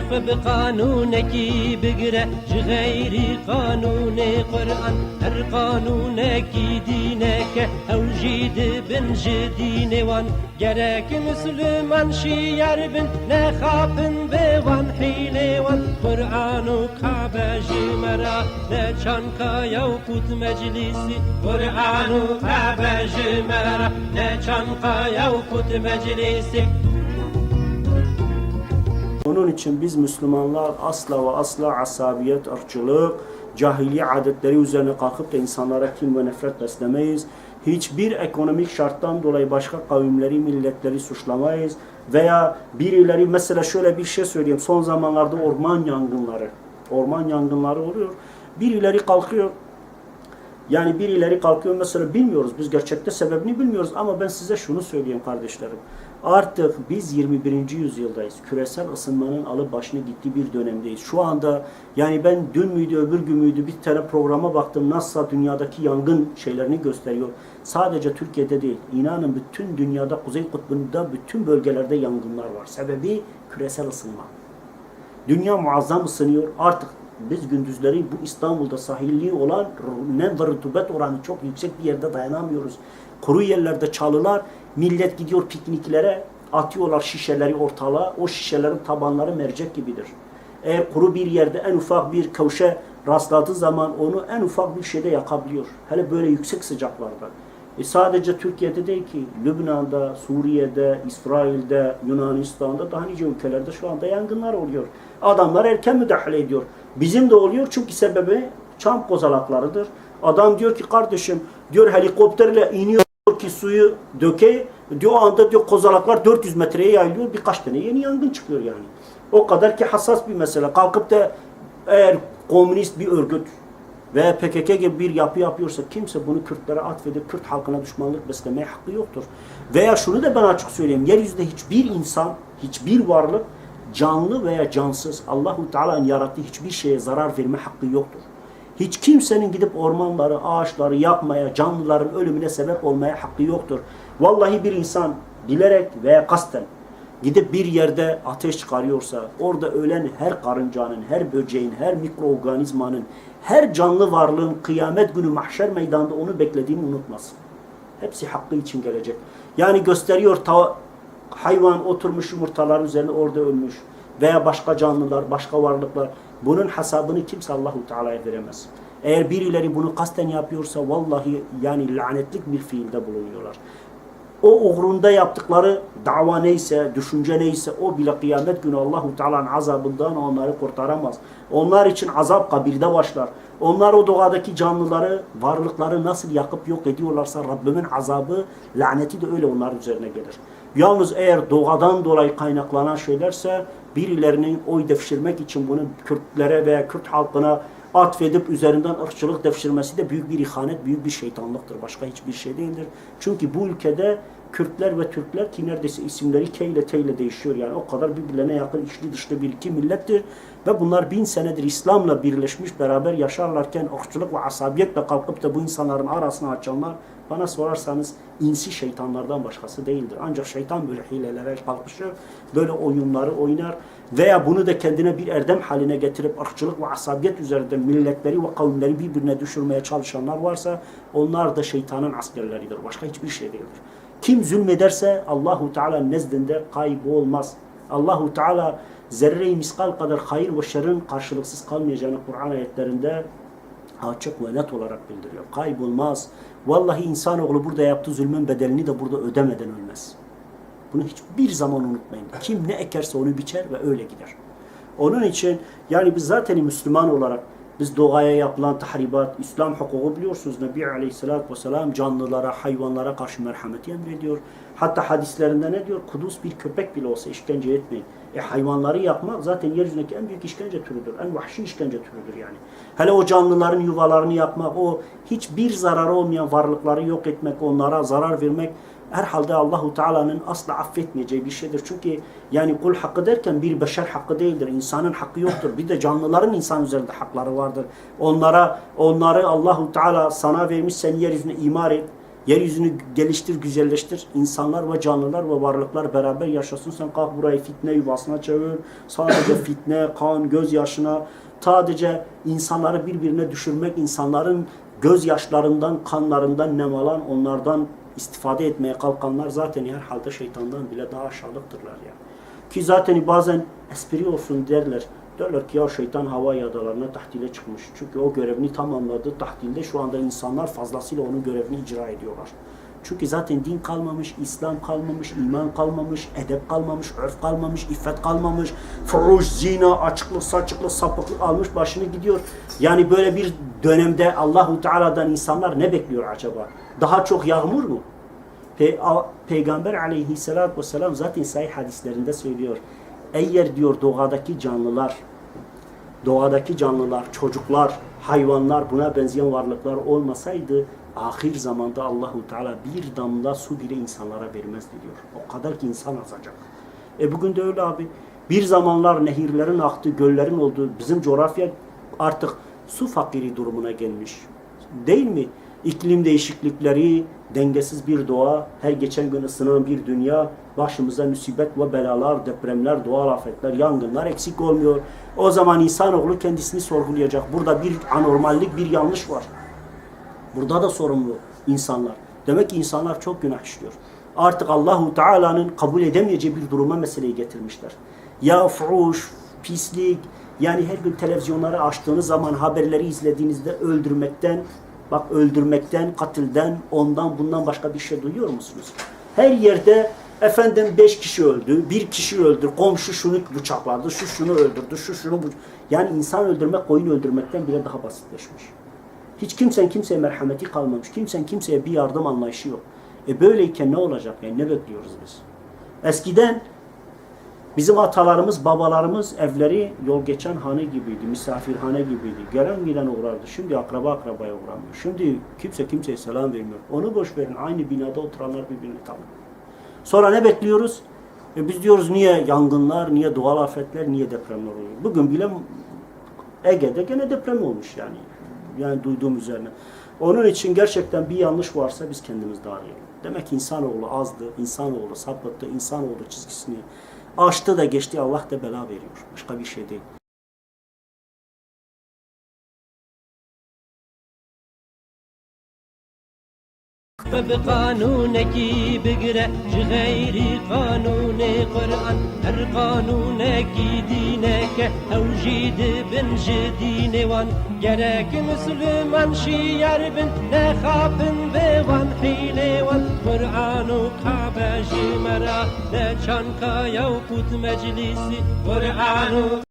تاريخ كي بقرأ غير قانون قرآن هر قانونك دينك أو جيد بن جدين وان. جراك مسلمان شيار بن نخافن بوان حيلي وان. قرآن وكعبة جمرا لا يو كت مجلسي قرآن وكعبة جمرا لا يو كت مجلسي Bunun için biz Müslümanlar asla ve asla asabiyet, ırkçılık, cahiliye adetleri üzerine kalkıp da insanlara kim ve nefret beslemeyiz. Hiçbir ekonomik şarttan dolayı başka kavimleri, milletleri suçlamayız. Veya birileri mesela şöyle bir şey söyleyeyim. Son zamanlarda orman yangınları, orman yangınları oluyor. Birileri kalkıyor, yani birileri kalkıyor mesela bilmiyoruz biz gerçekte sebebini bilmiyoruz ama ben size şunu söyleyeyim kardeşlerim. Artık biz 21. yüzyıldayız. Küresel ısınmanın alıp başını gittiği bir dönemdeyiz. Şu anda yani ben dün müydü öbür gün müydü bir tane programa baktım. NASA dünyadaki yangın şeylerini gösteriyor. Sadece Türkiye'de değil. İnanın bütün dünyada Kuzey Kutbu'nda bütün bölgelerde yangınlar var. Sebebi küresel ısınma. Dünya muazzam ısınıyor. Artık biz gündüzleri bu İstanbul'da sahilli olan nem ve rutubet oranı çok yüksek bir yerde dayanamıyoruz. Kuru yerlerde çalılar, millet gidiyor pikniklere, atıyorlar şişeleri ortalığa. O şişelerin tabanları mercek gibidir. Eğer kuru bir yerde en ufak bir kavşe rastladığı zaman onu en ufak bir şeyde yakabiliyor. Hele böyle yüksek sıcaklarda. E sadece Türkiye'de değil ki Lübnan'da, Suriye'de, İsrail'de, Yunanistan'da daha nice ülkelerde şu anda yangınlar oluyor. Adamlar erken müdahale ediyor. Bizim de oluyor çünkü sebebi çam kozalaklarıdır. Adam diyor ki kardeşim diyor helikopterle iniyor ki suyu döke diyor anda diyor kozalaklar 400 metreye yayılıyor birkaç tane yeni yangın çıkıyor yani. O kadar ki hassas bir mesele. Kalkıp da eğer komünist bir örgüt veya PKK gibi bir yapı yapıyorsa kimse bunu Kürtlere atfedip Kürt halkına düşmanlık beslemeye hakkı yoktur. Veya şunu da ben açık söyleyeyim. Yeryüzünde hiçbir insan, hiçbir varlık canlı veya cansız Allahu Teala'nın yarattığı hiçbir şeye zarar verme hakkı yoktur. Hiç kimsenin gidip ormanları, ağaçları yakmaya, canlıların ölümüne sebep olmaya hakkı yoktur. Vallahi bir insan bilerek veya kasten gidip bir yerde ateş çıkarıyorsa, orada ölen her karıncanın, her böceğin, her mikroorganizmanın, her canlı varlığın kıyamet günü mahşer meydanında onu beklediğini unutmasın. Hepsi hakkı için gelecek. Yani gösteriyor hayvan oturmuş yumurtalar üzerine orada ölmüş veya başka canlılar, başka varlıklar. Bunun hesabını kimse Allahu Teala'ya veremez. Eğer birileri bunu kasten yapıyorsa vallahi yani lanetlik bir fiilde bulunuyorlar. O uğrunda yaptıkları dava neyse, düşünce neyse o bile kıyamet günü Allahu Teala'nın azabından onları kurtaramaz. Onlar için azap kabirde başlar. Onlar o doğadaki canlıları, varlıkları nasıl yakıp yok ediyorlarsa Rabbimin azabı, laneti de öyle onların üzerine gelir. Yalnız eğer doğadan dolayı kaynaklanan şeylerse birilerinin oy devşirmek için bunu Kürtlere veya Kürt halkına atfedip üzerinden ırkçılık devşirmesi de büyük bir ihanet, büyük bir şeytanlıktır. Başka hiçbir şey değildir. Çünkü bu ülkede Kürtler ve Türkler ki neredeyse isimleri K ile T ile değişiyor. Yani o kadar birbirlerine yakın içli dışlı bir iki millettir. Ve bunlar bin senedir İslam'la birleşmiş beraber yaşarlarken ırkçılık ve asabiyetle kalkıp da bu insanların arasını açanlar bana sorarsanız insi şeytanlardan başkası değildir. Ancak şeytan böyle hilelere kalkışır, böyle oyunları oynar veya bunu da kendine bir erdem haline getirip ırkçılık ve asabiyet üzerinden milletleri ve kavimleri birbirine düşürmeye çalışanlar varsa onlar da şeytanın askerleridir. Başka hiçbir şey değildir. Kim zulmederse Allahu Teala nezdinde kaybolmaz. Allahu Teala zerre-i miskal kadar hayır ve şerrin karşılıksız kalmayacağını Kur'an ayetlerinde açık ve net olarak bildiriyor. Kaybolmaz. Vallahi insanoğlu burada yaptığı zulmün bedelini de burada ödemeden ölmez. Bunu hiçbir zaman unutmayın. Kim ne ekerse onu biçer ve öyle gider. Onun için yani biz zaten Müslüman olarak biz doğaya yapılan tahribat, İslam hukuku biliyorsunuz Nebi Aleyhisselatü Vesselam canlılara, hayvanlara karşı merhameti emrediyor. Hatta hadislerinde ne diyor? Kuduz bir köpek bile olsa işkence etmeyin. E hayvanları yapmak zaten yeryüzündeki en büyük işkence türüdür. En vahşi işkence türüdür yani. Hele o canlıların yuvalarını yapmak, o hiçbir zararı olmayan varlıkları yok etmek, onlara zarar vermek herhalde Allahu Teala'nın asla affetmeyeceği bir şeydir. Çünkü yani kul hakkı derken bir beşer hakkı değildir. İnsanın hakkı yoktur. Bir de canlıların insan üzerinde hakları vardır. Onlara onları Allahu Teala sana vermiş sen yeryüzüne imar et. Yeryüzünü geliştir, güzelleştir. İnsanlar ve canlılar ve varlıklar beraber yaşasın. Sen kalk burayı fitne yuvasına çevir. Sadece fitne, kan, gözyaşına, sadece insanları birbirine düşürmek, insanların gözyaşlarından, kanlarından nemalan, onlardan istifade etmeye kalkanlar zaten herhalde şeytandan bile daha aşağılıktırlar yani. Ki zaten bazen espri olsun derler. Derler ki ya şeytan hava yadalarına tahtile çıkmış. Çünkü o görevini tamamladı. Tahtilde şu anda insanlar fazlasıyla onun görevini icra ediyorlar. Çünkü zaten din kalmamış, İslam kalmamış, iman kalmamış, edep kalmamış, örf kalmamış, iffet kalmamış. Fuhuş, zina, açıklık, saçıklık, sapıklık almış başını gidiyor. Yani böyle bir dönemde Allahu Teala'dan insanlar ne bekliyor acaba? Daha çok yağmur mu? Pe Peygamber aleyhissalatü vesselam zaten sahih hadislerinde söylüyor. Eğer diyor doğadaki canlılar, doğadaki canlılar, çocuklar, hayvanlar, buna benzeyen varlıklar olmasaydı ahir zamanda Allahu Teala bir damla su bile insanlara vermezdi diyor. O kadar ki insan azacak. E bugün de öyle abi. Bir zamanlar nehirlerin aktığı, göllerin olduğu bizim coğrafya artık su fakiri durumuna gelmiş. Değil mi? İklim değişiklikleri, dengesiz bir doğa, her geçen gün ısınan bir dünya, başımıza musibet ve belalar, depremler, doğal afetler, yangınlar eksik olmuyor. O zaman insanoğlu kendisini sorgulayacak. Burada bir anormallik, bir yanlış var. Burada da sorumlu insanlar. Demek ki insanlar çok günah işliyor. Artık Allahu Teala'nın kabul edemeyeceği bir duruma meseleyi getirmişler. Ya fuhuş, pislik, yani her gün televizyonları açtığınız zaman haberleri izlediğinizde öldürmekten, bak öldürmekten, katilden, ondan bundan başka bir şey duyuyor musunuz? Her yerde efendim beş kişi öldü, bir kişi öldü, komşu şunu bıçakladı, şu şunu öldürdü, şu şunu bu. Yani insan öldürmek koyun öldürmekten bile daha basitleşmiş. Hiç kimsenin kimseye merhameti kalmamış. Kimsenin kimseye bir yardım anlayışı yok. E böyleyken ne olacak? Yani ne bekliyoruz biz? Eskiden bizim atalarımız, babalarımız evleri yol geçen hane gibiydi, misafirhane gibiydi. Gelen giden uğrardı. Şimdi akraba akrabaya uğramıyor. Şimdi kimse kimseye selam vermiyor. Onu boş verin. Aynı binada oturanlar birbirini tanımıyor. Sonra ne bekliyoruz? E biz diyoruz niye yangınlar, niye doğal afetler, niye depremler oluyor? Bugün bile Ege'de gene deprem olmuş yani. Yani duyduğum üzerine. Onun için gerçekten bir yanlış varsa biz kendimiz de arayalım. Demek ki insanoğlu azdı, insanoğlu sapıttı, insanoğlu çizgisini aştı da geçti Allah da bela veriyor. Başka bir şey değil. بقانونكي بقرا غير قانون قرآن هر قانونكي دينك أو جيد بن جدين وان جرك مسلمان شيار بن نخابن بوان حيلي وان قرآن كعبة جمرا نشان كايا وقوت مجلسي قرآن